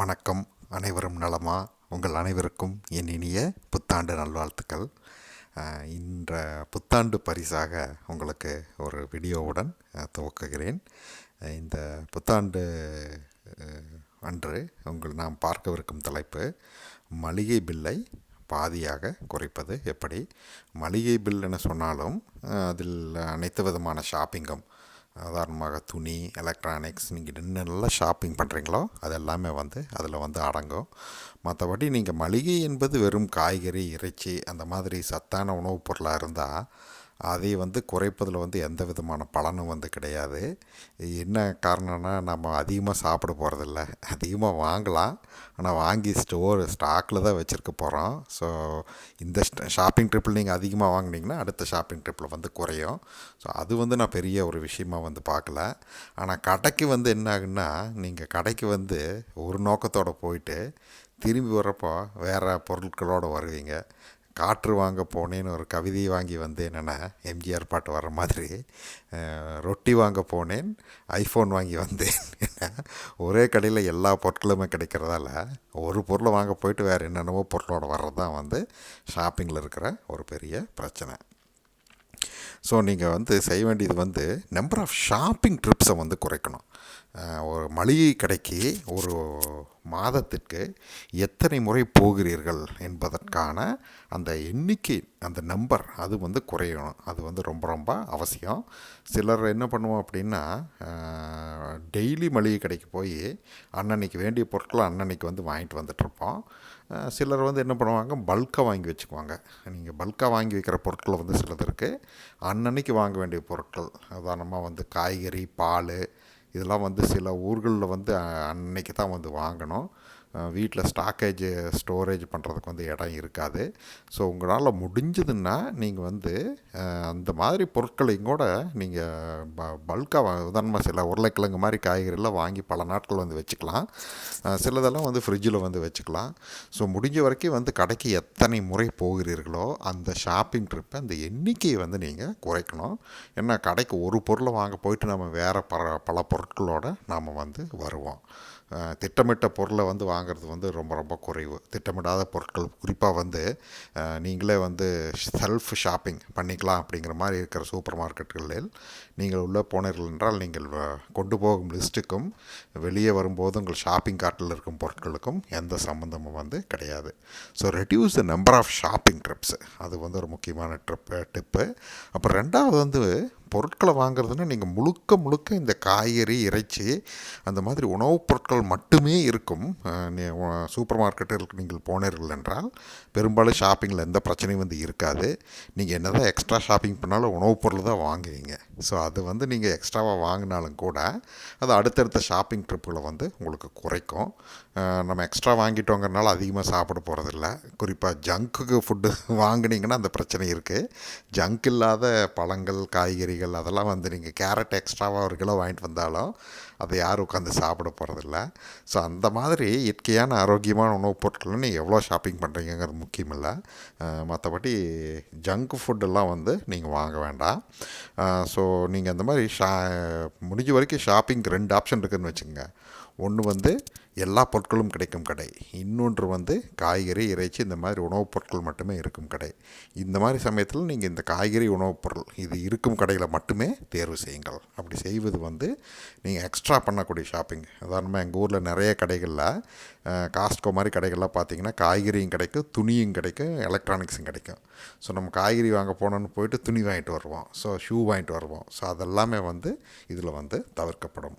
வணக்கம். அனைவரும் நலமா? உங்கள் அனைவருக்கும் என் இனிய புத்தாண்டு நல்வாழ்த்துக்கள். இன்ற புத்தாண்டு பரிசாக உங்களுக்கு ஒரு வீடியோவுடன் துவக்குகிறேன். இந்த புத்தாண்டு அன்று உங்கள் நாம் பார்க்கவிருக்கும் தலைப்பு மளிகை பில்லை பாதியாக குறைப்பது எப்படி? மளிகை பில் என சொன்னாலும் அதில் அனைத்து விதமான ஷாப்பிங்கும் உதாரணமாக துணி எலக்ட்ரானிக்ஸ் நீங்கள் என்னெல்லாம் ஷாப்பிங் பண்ணுறீங்களோ அது எல்லாமே வந்து அதில் வந்து அடங்கும். மற்றபடி நீங்கள் மளிகை என்பது வெறும் காய்கறி இறைச்சி அந்த மாதிரி சத்தான உணவுப் பொருளாக இருந்தால் அதை வந்து குறைப்பதில் வந்து எந்த விதமான பலனும் வந்து கிடையாது. என்ன காரணம்னா நம்ம அதிகமாக சாப்பிட போகிறதில்ல அதிகமாக வாங்கலாம். ஆனால் வாங்கி ஸ்டோர் ஸ்டாக்கில் தான் வச்சுருக்க போகிறோம் ஸோ இந்த ஷாப்பிங் ட்ரிப்பில் நீங்கள் அதிகமாக வாங்கினீங்கன்னா அடுத்த ஷாப்பிங் ட்ரிப்பில் வந்து குறையும். ஸோ அது வந்து நான் பெரிய ஒரு விஷயமா வந்து பார்க்கல. ஆனால் கடைக்கு வந்து என்ன ஆகுன்னா நீங்கள் கடைக்கு வந்து ஒரு நோக்கத்தோடு போயிட்டு திரும்பி வர்றப்போ வேறு பொருட்களோடு வருவீங்க. காற்று வாங்க போனேன்னு ஒரு கவிதை வாங்கி வந்தேன்னா எம்ஜிஆர் பாட்டு வர மாதிரி. ரொட்டி வாங்க போனேன் ஐஃபோன் வாங்கி வந்தேன். ஒரே கடையில் எல்லா பொருட்களுமே கிடைக்கிறதால ஒரு பொருளை வாங்க போயிட்டு வேறு என்னென்னவோ பொருளோட வர்றது தான் வந்து ஷாப்பிங்கில் இருக்கிற ஒரு பெரிய பிரச்சனை. ஸோ நீங்கள் வந்து செய்ய வேண்டியது வந்து நம்பர் ஆஃப் ஷாப்பிங் ட்ரிப்ஸை வந்து குறைக்கணும். ஒரு மளிகை கடைக்கு ஒரு மாதத்திற்கு எத்தனை முறை போகிறீர்கள் என்பதற்கான அந்த எண்ணிக்கை அந்த நம்பர் அது வந்து குறையணும். அது வந்து ரொம்ப ரொம்ப அவசியம். சிலர் என்ன பண்ணுவோம் அப்படின்னா டெய்லி மளிகை கடைக்கு போய் அன்னன்னைக்கு வேண்டிய பொருட்களை அன்னன்னைக்கு வந்து வாங்கிட்டு வந்துட்டுருப்போம். சிலர் வந்து என்ன பண்ணுவாங்க பல்காக வாங்கி வச்சுக்குவாங்க. நீங்கள் பல்காக வாங்கி வைக்கிற பொருட்களை வந்து சிலது இருக்குது அன்னன்னைக்கு வாங்க வேண்டிய பொருட்கள் உதாரணமாக வந்து காய்கறி பால் இதெல்லாம் வந்து சில ஊர்களில் வந்து அன்னைக்கு தான் வந்து வாங்கணும். வீட்டில் ஸ்டாக்கேஜ் ஸ்டோரேஜ் பண்ணுறதுக்கு வந்து இடம் இருக்காது. ஸோ உங்களால் முடிஞ்சதுன்னா நீங்கள் வந்து அந்த மாதிரி பொருட்களையும் கூட நீங்கள் ப பல்காக உதாரணமாக சில உருளைக்கிழங்கு மாதிரி காய்கறிலாம் வாங்கி பல நாட்கள் வந்து வச்சுக்கலாம். சிலதெல்லாம் வந்து ஃப்ரிட்ஜில் வந்து வச்சுக்கலாம். ஸோ முடிஞ்ச வரைக்கும் வந்து கடைக்கு எத்தனை முறை போகிறீர்களோ அந்த ஷாப்பிங் ட்ரிப்பை அந்த எண்ணிக்கையை வந்து நீங்கள் குறைக்கணும். ஏன்னா கடைக்கு ஒரு பொருளை வாங்க போயிட்டு நம்ம வேறு பல பல பொருட்களோடு நாம் வந்து வருவோம். திட்டமிட்ட பொருளை வந்து வாங்குறது வந்து ரொம்ப ரொம்ப குறைவு. திட்டமிடாத பொருட்கள் குறிப்பாக வந்து நீங்களே வந்து செல்ஃப் ஷாப்பிங் பண்ணிக்கலாம் அப்படிங்கிற மாதிரி இருக்கிற சூப்பர் மார்க்கெட்டுகளில் நீங்கள் உள்ளே போனீர்கள் என்றால் நீங்கள் வ- கொண்டு போகும் லிஸ்ட்டுக்கும் வெளியே வரும்போது உங்கள் ஷாப்பிங் கார்ட்டில் இருக்கும் பொருட்களுக்கும் எந்த சம்மந்தமும் வந்து கிடையாது. So reduce the number of shopping trips அது வந்து ஒரு முக்கியமான ட்ரிப்பு டிப்பு அப்புறம் ரெண்டாவது வந்து பொருட்களை வாங்குறதுன்னா நீங்கள் முழுக்க முழுக்க இந்த காய்கறி இறைச்சி அந்த மாதிரி உணவுப் பொருட்கள் மட்டுமே இருக்கும். சூப்பர் மார்க்கெட்டில் நீங்கள் போனீர்கள் என்றால் பெரும்பாலும் ஷாப்பிங்கில் எந்த பிரச்சனையும் வந்து இருக்காது. நீங்கள் என்ன தான் எக்ஸ்ட்ரா ஷாப்பிங் பண்ணாலும் உணவுப் பொருள் தான் வாங்குவீங்க. ஸோ அது வந்து நீங்கள் எக்ஸ்ட்ராவாக வாங்கினாலும் கூட அது அடுத்தடுத்த ஷாப்பிங் ட்ரிப்புகளை வந்து உங்களுக்கு குறைக்கும். நம்ம எக்ஸ்ட்ரா வாங்கிட்டோங்கிறனால அதிகமாக சாப்பிட போகிறதில்ல குறிப்பாக ஜங்க்குக்கு ஃபுட்டு வாங்கினீங்கன்னா அந்த பிரச்சனை இருக்குது ஜங்க் இல்லாத பழங்கள் காய்கறிகள் அதெல்லாம் வந்து நீங்கள் கேரட் எக்ஸ்ட்ராவாக ஒரு கிலோ வாங்கிட்டு வந்தாலும் அதை யாரும் உட்காந்து சாப்பிட போகிறதில்ல ஸோ அந்த மாதிரி இயற்கையான ஆரோக்கியமான உணவுப் பொருட்களை நீங்கள் எவ்வளோ ஷாப்பிங் பண்ணுறீங்கிறது முக்கியம் இல்லை மற்றபடி ஜங்க் ஃபுட்டெல்லாம் வந்து நீங்கள் வாங்க வேண்டாம். ஸோ நீங்கள் அந்த மாதிரி ஷா முடிஞ்ச வரைக்கும் ஷாப்பிங் ரெண்டு ஆப்ஷன் இருக்குதுன்னு வச்சுக்கோங்க. ஒன்று வந்து எல்லா பொருட்களும் கிடைக்கும் கடை. இன்னொன்று வந்து காய்கறி இறைச்சி இந்த மாதிரி உணவுப் பொருட்கள் மட்டுமே இருக்கும் கடை. இந்த மாதிரி சமயத்தில் நீங்கள் இந்த காய்கறி உணவுப் பொருள் இது இருக்கும் கடையில் மட்டுமே தேர்வு செய்யுங்கள். அப்படி செய்வது வந்து நீங்கள் எக்ஸ்ட்ரா பண்ணக்கூடிய ஷாப்பிங் உதாரணமாக எங்கள் ஊரில் நிறைய கடைகளில் காஸ்ட்கோ மாதிரி கடைகள்லாம் பார்த்தீங்கன்னா காய்கறியும் கிடைக்கும் துணியும் கிடைக்கும் எலக்ட்ரானிக்ஸும் கிடைக்கும். ஸோ நம்ம காய்கறி வாங்க போனோன்னு போயிட்டு துணி வாங்கிட்டு வருவோம். ஸோ ஷூ வாங்கிட்டு வருவோம். ஸோ அதெல்லாமே வந்து இதில் வந்து தவிர்க்கப்படும்.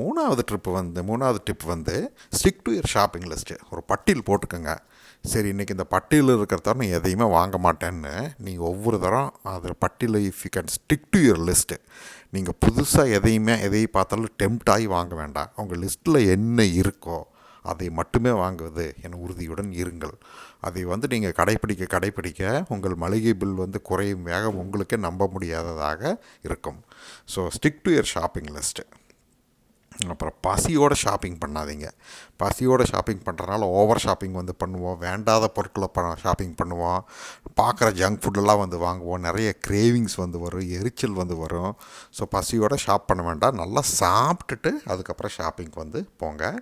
மூணாவது ட்ரிப்பு வந்து மூணாவது டிப் வந்து stick to your shopping list ஒரு பட்டியல் போட்டுக்கோங்க. சரி இன்றைக்கி இந்த பட்டியலில் இருக்கிற தரம் நான் எதையுமே வாங்க மாட்டேன்னு. நீங்கள் ஒவ்வொரு தரம் அதில் பட்டியல் if you can stick to your list நீங்கள் புதுசாக எதையுமே எதையும் பார்த்தாலும் டெம்ட் ஆகி வாங்க வேண்டாம். உங்கள் லிஸ்ட்டில் என்ன இருக்கோ அதை மட்டுமே வாங்குவது என உறுதியுடன் இருங்கள். அதை வந்து நீங்கள் கடைப்பிடிக்க கடைப்பிடிக்க உங்கள் மளிகை பில் வந்து குறையும் வேகம் உங்களுக்கே நம்ப முடியாததாக இருக்கும். So stick to your shopping list அப்புறம் பசியோட ஷாப்பிங் பண்ணாதீங்க. பசியோட ஷாப்பிங் பண்ணுறதுனால ஓவர் ஷாப்பிங் வந்து பண்ணுவோம். வேண்டாத பொருட்களை ப ஷாப்பிங் பண்ணுவோம். பார்க்குற ஜங்க் ஃபுட்டெல்லாம் வந்து வாங்குவோம். நிறைய கிரேவிங்ஸ் வந்து வரும். எரிச்சல் வந்து வரும். ஸோ பசியோட ஷாப் பண்ண வேண்டாம். நல்லா சாப்பிட்டுட்டு அதுக்கப்புறம் ஷாப்பிங் வந்து போங்க.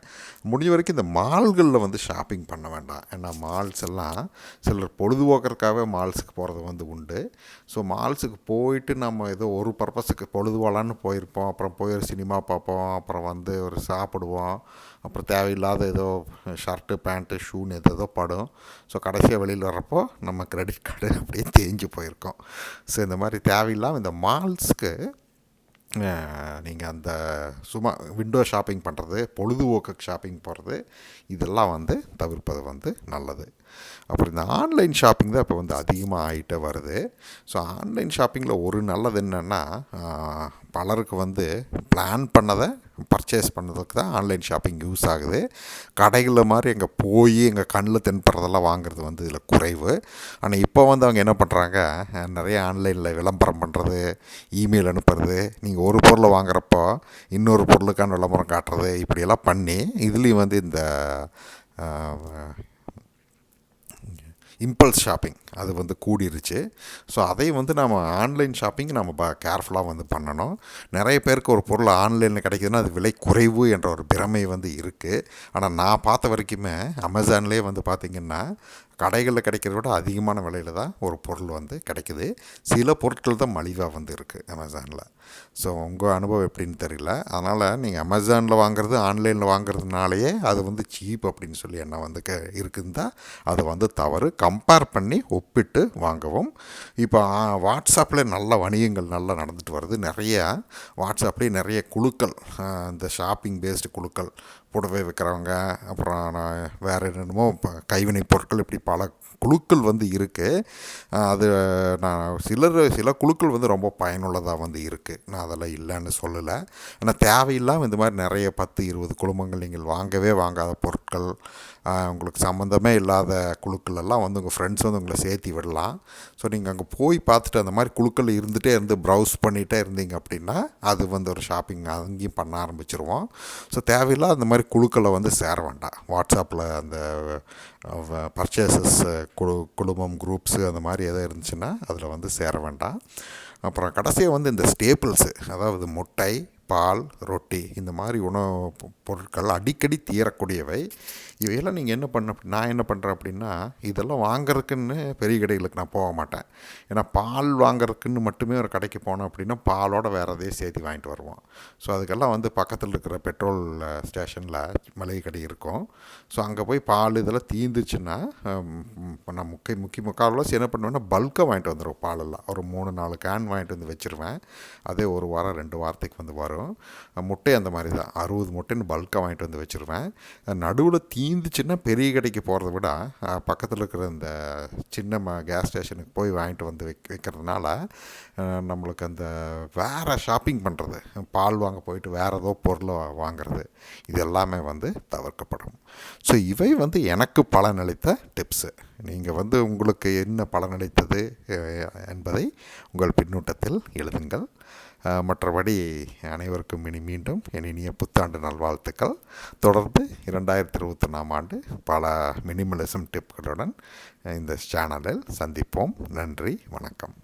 முடிஞ்ச வரைக்கும் இந்த மால்களில் வந்து ஷாப்பிங் பண்ண வேண்டாம். ஏன்னா மால்ஸ் எல்லாம் சிலர் பொழுதுபோக்குறதுக்காகவே மால்ஸுக்கு போகிறது வந்து உண்டு. ஸோ மால்ஸுக்கு போயிட்டு நம்ம ஏதோ ஒரு பர்பஸுக்கு பொழுதுபோலான்னு போயிருப்போம். அப்புறம் போய் ஒரு சினிமா பார்ப்போம். அப்புறம் வந்து ஒரு சாப்பிடுவோம். அப்புறம் தேவையில்லாத ஏதோ ஷர்ட்டு பேண்ட்டு ஷூன்னு எது ஏதோ படும். ஸோ கடைசியாக வெளியில் வர்றப்போ நம்ம கிரெடிட் கார்டு அப்படியே தேஞ்சு போயிருக்கோம். ஸோ இந்த மாதிரி தேவையில்லாமல் இந்த மால்ஸ்க்கு நீங்கள் அந்த சும்மா விண்டோ ஷாப்பிங் பண்ணுறது பொழுதுபோக்கு ஷாப்பிங் போகிறது இதெல்லாம் வந்து தவிர்ப்பது வந்து நல்லது. அப்புறம் இந்த ஆன்லைன் ஷாப்பிங் தான் இப்போ வந்து அதிகமாக ஆகிட்டே வருது. ஸோ ஆன்லைன் ஷாப்பிங்கில் ஒரு நல்லது என்னென்னா பலருக்கு வந்து பிளான் பண்ணதை பர்ச்சேஸ் பண்ணதுக்கு தான் ஆன்லைன் ஷாப்பிங் யூஸ் ஆகுது. கடைகளில் மாதிரி எங்கே போய் எங்கள் கண்ணில் தென்படுறதெல்லாம் வாங்குறது வந்து இதில் குறைவு. ஆனால் இப்போ வந்து அவங்க என்ன பண்ணுறாங்க நிறைய ஆன்லைனில் விளம்பரம் பண்ணுறது இமெயில் அனுப்புறது நீங்கள் ஒரு பொருளை வாங்குறப்போ இன்னொரு பொருளுக்கான விளம்பரம் காட்டுறது இப்படியெல்லாம் பண்ணி இதுலேயும் வந்து இந்த இம்பல்ஸ் ஷாப்பிங் அது வந்து கூடிருச்சு. ஸோ அதை வந்து நம்ம ஆன்லைன் ஷாப்பிங் நம்ம ப கேர்ஃபுல்லாக வந்து பண்ணணும். நிறைய பேருக்கு ஒரு பொருள் ஆன்லைனில் கிடைக்குதுன்னா அது விலை குறைவு என்ற ஒரு பிரமை வந்து இருக்குது ஆனால் நான் பார்த்த வரைக்குமே அமேசான்லேயே வந்து பார்த்திங்கன்னா கடைகளில் கிடைக்கிறத விட அதிகமான விலையில் தான் ஒரு பொருள் வந்து கிடைக்குது. சில பொருட்கள் தான் மலிவாக வந்து இருக்குது அமேசானில் ஸோ உங்கள் அனுபவம் எப்படின்னு தெரியல. அதனால் நீங்கள் அமேசானில் வாங்குறது ஆன்லைனில் வாங்குறதுனாலேயே அது வந்து சீப் அப்படின்னு சொல்லி என்ன வந்து க இருக்குதுன்னா அது வந்து தவறு. கம்பேர் பண்ணி ஒப்பிட்டு வாங்கவும். இப்போ வாட்ஸ்அப்பில் நல்ல வணிகங்கள் நல்லா நடந்துட்டு வருது. நிறையா வாட்ஸ்அப்லேயே நிறைய குழுக்கள் இந்த ஷாப்பிங் பேஸ்டு குழுக்கள் புடவை விற்கிறவங்க அப்புறம் நான் வேறு என்னென்னமோ இப்போ கைவினைப் பொருட்கள் இப்படி பல குழுக்கள் வந்து இருக்குது அது நான் சிலர் சில குழுக்கள் வந்து ரொம்ப பயனுள்ளதாக வந்து இருக்குது நான் அதெல்லாம் இல்லைன்னு சொல்லலை. ஆனால் தேவையில்லாமல் இந்த மாதிரி நிறைய பத்து இருபது குழுமங்கள் நீங்கள் வாங்கவே வாங்காத பொருட்கள் உங்களுக்கு சம்மந்தமே இல்லாத குழுக்கள் எல்லாம் வந்து உங்கள் ஃப்ரெண்ட்ஸ் வந்து உங்களை சேர்த்தி விடலாம். ஸோ நீங்கள் அங்கே போய் பார்த்துட்டு அந்த மாதிரி குழுக்கள் இருந்துகிட்டே இருந்து ப்ரௌஸ் பண்ணிகிட்டே இருந்தீங்க அப்படின்னா அது வந்து ஒரு ஷாப்பிங் அங்கேயும் பண்ண ஆரம்பிச்சிருவோம். ஸோ தேவையில்லாத அந்த மாதிரி குழுக்களை வந்து சேர வேண்டாம். வாட்ஸ்அப்பில் அந்த பர்ச்சேசஸ் குழு குழுமம் குரூப்ஸு அந்த மாதிரி எதாவது இருந்துச்சுன்னா அதில் வந்து சேர வேண்டாம். அப்புறம் கடைசியாக வந்து இந்த ஸ்டேபிள்ஸு அதாவது முட்டை பால் ரொட்டி இந்த மாதிரி உணவு பொருட்கள் அடிக்கடி தீரக்கூடியவை. இவையெல்லாம் நீங்கள் என்ன பண்ண நான் என்ன பண்ணுறேன் அப்படின்னா இதெல்லாம் வாங்குறதுக்குன்னு பெரிய கடைகளுக்கு நான் போக மாட்டேன். ஏன்னா பால் வாங்குறதுக்குன்னு மட்டுமே ஒரு கடைக்கு போனோம் அப்படின்னா பாலோட வேறு எதையும் சேர்த்து வாங்கிட்டு வருவோம். ஸோ அதுக்கெல்லாம் வந்து பக்கத்தில் இருக்கிற பெட்ரோல் ஸ்டேஷனில் மளிகை கடை இருக்கும். ஸோ அங்கே போய் பால் இதெல்லாம் தீந்துச்சுன்னா நான் முக்கிய முக்கிய முக்கால்வாசி என்ன பண்ணுவேன்னா பல்காக வாங்கிட்டு வந்துடுவோம் பாலெல்லாம். ஒரு மூணு நாலு கேன் வாங்கிட்டு வந்து வச்சுருவேன். அதே ஒரு வாரம் ரெண்டு வாரத்துக்கு வந்து வரும். முட்டை அந்த மாதிரி தான். அறுபது முட்டைன்னு பல்காக வாங்கிட்டு வந்து வச்சுருவேன். நடுவில் தீந்துச்சுன்னா பெரிய கடைக்கு போகிறத விட பக்கத்தில் இருக்கிற இந்த சின்ன ம கேஸ் ஸ்டேஷனுக்கு போய் வாங்கிட்டு வந்து வைக் வைக்கிறதுனால நம்மளுக்கு அந்த வேறு ஷாப்பிங் பண்ணுறது பால் வாங்க போயிட்டு வேறு ஏதோ பொருளை வாங்குறது இது எல்லாமே வந்து தவிர்க்கப்படும். ஸோ இவை வந்து எனக்கு பலனளித்த டிப்ஸு நீங்கள் வந்து உங்களுக்கு என்ன பலனளித்தது என்பதை உங்கள் பின்னூட்டத்தில் எழுதுங்கள். மற்றபடி அனைவருக்கும் இனி மீண்டும் என் இனிய புத்தாண்டு நல்வாழ்த்துக்கள். தொடர்ந்து இரண்டாயிரத்தி இருபத்தொன்னாம் ஆண்டு பல மினிமலிசம் டிப்களுடன் இந்த சேனலில் சந்திப்போம். நன்றி வணக்கம்.